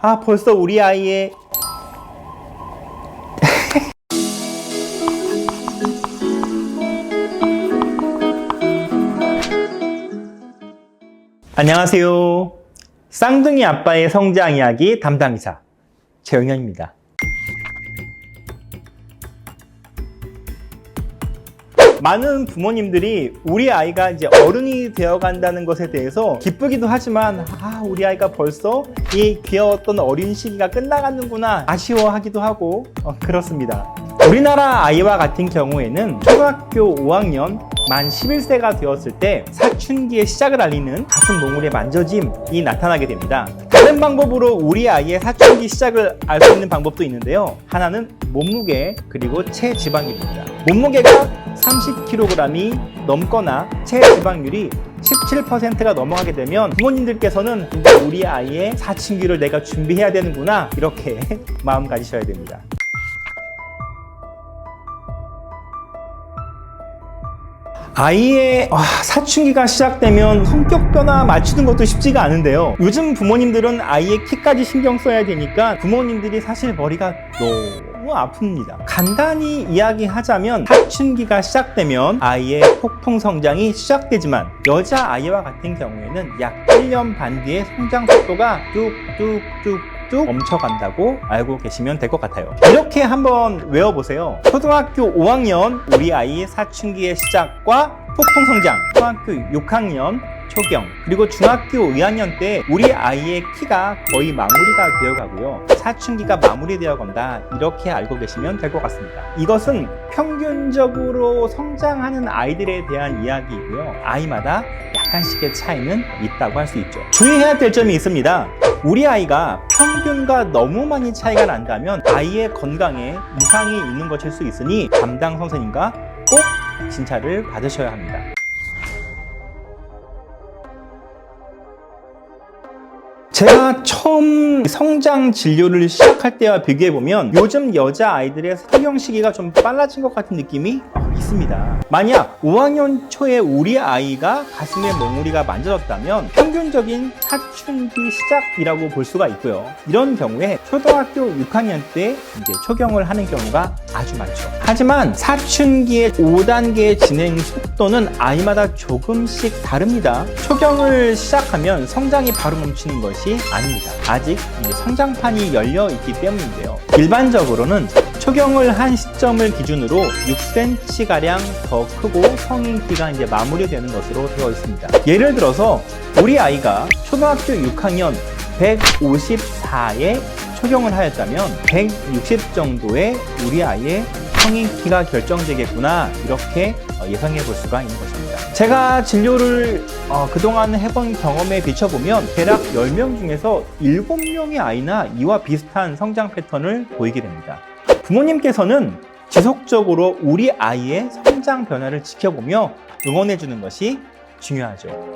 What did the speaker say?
아, 벌써 우리 아이의 안녕하세요. 쌍둥이 아빠의 성장 이야기 담당이사 최영현입니다. 많은 부모님들이 우리 아이가 이제 어른이 되어 간다는 것에 대해서 기쁘기도 하지만 아 우리 아이가 벌써 이 귀여웠던 어린 시기가 끝나가는구나 아쉬워하기도 하고 어, 그렇습니다. 우리나라 아이와 같은 경우에는 초등학교 5학년 만 11세가 되었을 때 사춘기의 시작을 알리는 가슴 몽울의 만져짐이 나타나게 됩니다. 다른 방법으로 우리 아이의 사춘기 시작을 알 수 있는 방법도 있는데요. 하나는 몸무게 그리고 체지방률입니다. 몸무게가 30kg이 넘거나 체지방률이 17%가 넘어가게 되면 부모님들께서는 우리 아이의 사춘기를 내가 준비해야 되는구나 이렇게 마음 가지셔야 됩니다. 아이의 아, 사춘기가 시작되면 성격 변화 맞추는 것도 쉽지가 않은데요. 요즘 부모님들은 아이의 키까지 신경 써야 되니까 부모님들이 사실 머리가 너무 아픕니다. 간단히 이야기하자면 사춘기가 시작되면 아이의 폭풍 성장이 시작되지만 여자 아이와 같은 경우에는 약 1년 반 뒤에 성장 속도가 뚝뚝뚝 쭉 멈춰간다고 알고 계시면 될 것 같아요. 이렇게 한번 외워보세요. 초등학교 5학년 우리 아이의 사춘기의 시작과 폭풍 성장, 초등학교 6학년 초경, 그리고 중학교 2학년 때 우리 아이의 키가 거의 마무리가 되어 가고요. 사춘기가 마무리되어 간다. 이렇게 알고 계시면 될 것 같습니다. 이것은 평균적으로 성장하는 아이들에 대한 이야기이고요. 아이마다 약간씩의 차이는 있다고 할 수 있죠. 주의해야 될 점이 있습니다. 우리 아이가 평균과 너무 많이 차이가 난다면 아이의 건강에 이상이 있는 것일 수 있으니 담당 선생님과 꼭 진찰을 받으셔야 합니다. 제가 처음 성장 진료를 시작할 때와 비교해 보면 요즘 여자 아이들의 성형 시기가 좀 빨라진 것 같은 느낌이 있습니다. 만약 5학년 초에 우리 아이가 가슴에 몽우리가 만져졌다면 평균적인 사춘기 시작이라고 볼 수가 있고요. 이런 경우에 초등학교 6학년 때 이제 초경을 하는 경우가 아주 많죠. 하지만 사춘기의 5단계 진행 속도는 아이마다 조금씩 다릅니다. 초경을 시작하면 성장이 바로 멈추는 것이 아닙니다. 아직 성장판이 열려 있기 때문인데요. 일반적으로는 초경을 한 시점을 기준으로 6cm가량 더 크고 성인 키가 이제 마무리되는 것으로 되어 있습니다. 예를 들어서 우리 아이가 초등학교 6학년 154에 초경을 하였다면 160 정도의 우리 아이의 성인 키가 결정되겠구나 이렇게 어, 예상해 볼 수가 있는 것입니다. 제가 진료를 어, 그동안 해본 경험에 비춰보면 대략 10명 중에서 7명의 아이나 이와 비슷한 성장 패턴을 보이게 됩니다. 부모님께서는 지속적으로 우리 아이의 성장 변화를 지켜보며 응원해 주는 것이 중요하죠.